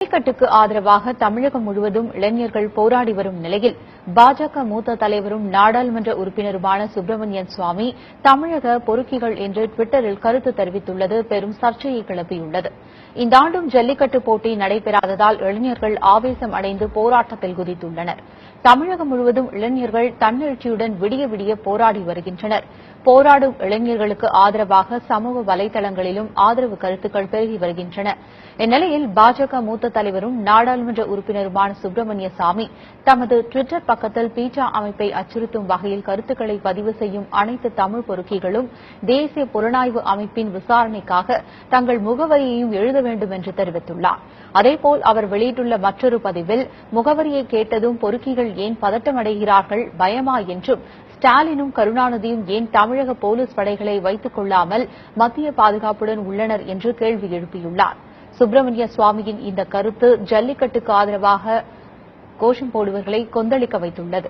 ஜல்லிக்கட்டுக்கு ஆதரவாக தமிழகம் முழுவதும் இளைஞர்கள் போராடி வரும் நிலையில் பாஜக மூத்த தலைவரும் நாடாளுமன்ற உறுப்பினருமான சுப்பிரமணியன் சுவாமி தமிழக பொறுக்கிகள் என்று டுவிட்டரில் கருத்து தெரிவித்துள்ளது. பெரும் சர்ச்சையை கிளப்பியுள்ளது. இந்த ஆண்டும் ஜல்லிக்கட்டு போட்டி நடைபெறாததால் இளைஞர்கள் ஆவேசம் அடைந்து போராட்டத்தில் குதித்துள்ளனர். தமிழகம் முழுவதும் இளைஞர்கள் தன்னெழுச்சியுடன் விடிய விடிய போராடி வருகின்றனர். போராடும் இளைஞர்களுக்கு ஆதரவாக சமூக வலைதளங்களிலும் ஆதரவு கருத்துக்கள் பெருகி வருகின்றன. இந்நிலையில் பாஜக மூத்த தலைவரும் நாடாளுமன்ற உறுப்பினருமான சுப்பிரமணிய சாமி தமது டுவிட்டர் பக்கத்தில் பீட்டா அமைப்பை அச்சுறுத்தும் வகையில் கருத்துக்களை பதிவு செய்யும் அனைத்து தமிழ் பொறுக்கிகளும் தேசிய புலனாய்வு அமைப்பின் விசாரணைக்காக தங்கள் முகவரியையும் எழுத வேண்டும் என்று தெரிவித்துள்ளார். அதேபோல் அவர் வெளியிட்டுள்ள மற்றொரு பதிவில் முகவரியை கேட்டதும் பொறுக்கிகள் ஏன் பதட்டமடைகிறார்கள் பயமா என்றும் ஸ்டாலினும் கருணாநிதியும் ஏன் தமிழக போலீஸ் படைகளை வைத்துக் கொள்ளாமல் மத்திய பாதுகாப்புடன் உள்ளனர் என்று கேள்வி எழுப்பியுள்ளாா் சுப்பிரமணிய சுவாமியின் இந்த கருத்து ஜல்லிக்கட்டுக்கு ஆதரவாக கோஷம் போடுவர்களை கொந்தளிக்க வைத்துள்ளது.